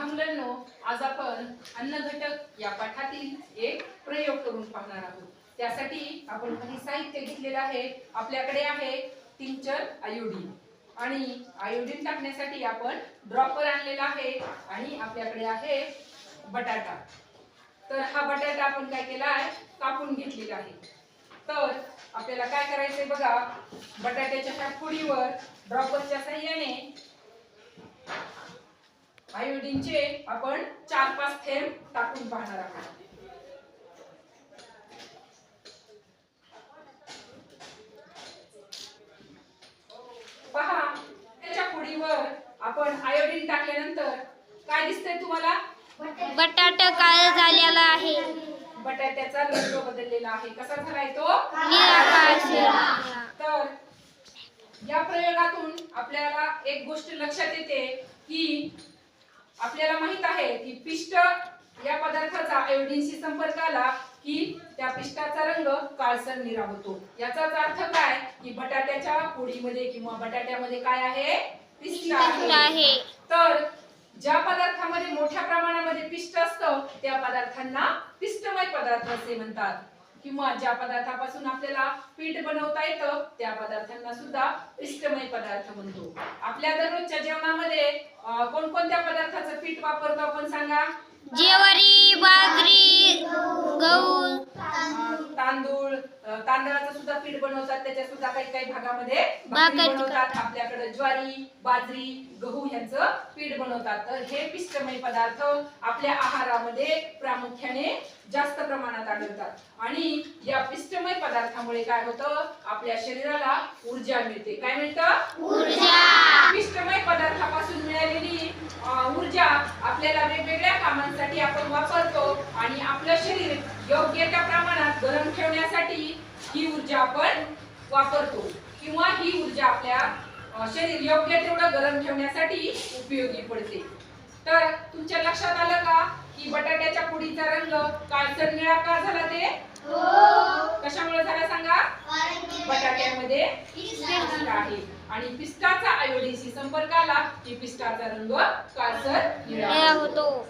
मुलांनो आज आपण अन्न घटक या पाठातील एक प्रयोग करून पाहणार आहोत. त्यासाठी आपण काही साहित्य घेतलेलं आहे. आपल्याकडे आहे तिंचर आयोडीन आणि आयोडीन टाकण्यासाठी आपण ड्रॉपर आणलेला आहे आणि आपल्याकडे आहे बटाटा. तर हा बटाटा आपण काय केला आहे कापून घेतलेला आहे. तर आपल्याला काय करायचंय बघा? बटाट्याच्या ह्या फोडीवर ड्रॉपरच्या साह्याने आयोडीनचे आपण चार पाच थेंब टाकून पाहणार आहोत. पहा त्याच्या फोडीवर आपण आयोडीन टाकल्यानंतर काय दिसतंय तुम्हाला? बटाटा काळ झालेला आहे. बटाट्याचा रंग बदललेला आहे. कसा झालाय तो? तर या प्रयोगातून आपल्याला एक गोष्ट लक्षात येते की आपल्याला माहीत आहे की पिष्ट या पदार्थाचा आयोडीनशी संपर्क आला की त्या पिष्टाचा रंग काळसर निळा होतो. याचाच अर्थ काय? की बटाट्याच्या पोळीमध्ये किंवा बटाट्यामध्ये काय आहे? पिष्ट आहे. आहे. तर ज्या पदार्थामध्ये मोठ्या प्रमाणामध्ये पिष्ट असतं त्या पदार्थांना पिष्टमय पदार्थ असे म्हणतात. किंवा ज्या पदार्थापासून आपल्याला पीठ बनवता येतं त्या पदार्थांना सुद्धा इष्टमय पदार्थ म्हणतो. आपल्या दररोजच्या जेवणामध्ये कोणकोणत्या पदार्थाचं पीठ वापरतो आपण सांगा? ज्वारी बाजरी गहू तांदळाचं सुद्धा पीठ बनवतात त्याच्या सुद्धा काही काही भागामध्ये भाकरी बनवतात. आपल्याकडे ज्वारी बाजरी गहू यांचं पीठ बनवतात. तर हे पिष्टमय पदार्थ आपल्या आहारामध्ये प्रामुख्याने जास्त प्रमाणात आढळतात. आणि या पिष्टमय पदार्थामुळे काय होतं? आपल्या शरीराला ऊर्जा मिळते. काय मिळतं? ऊर्जा! पिष्टमय पदार्थापासून मिळालेली अं, ऊर्जा आपल्याला वेगवेगळ्या कामांसाठी आपण वापरतो आणि आपलं शरीर योग्य त्या प्रमाणात गरम ठेवण्यासाठी ही ऊर्जा आपण वापरतो किंवा ही ऊर्जा आपल्या शरीर योग्य तेवढं गरम ठेवण्यासाठी उपयोगी पडते. तर तुमच्या लक्षात आलं का? की बटाट्याच्या पुडीचा रंग काळसर निळा का झाला ते? कशामुळे झाला सांगा? बटाट्यामध्ये आहे. आणि पिष्टाचा आयोडीनशी संपर्क आला की पिष्टाचा रंग काळसर निळा. होतो.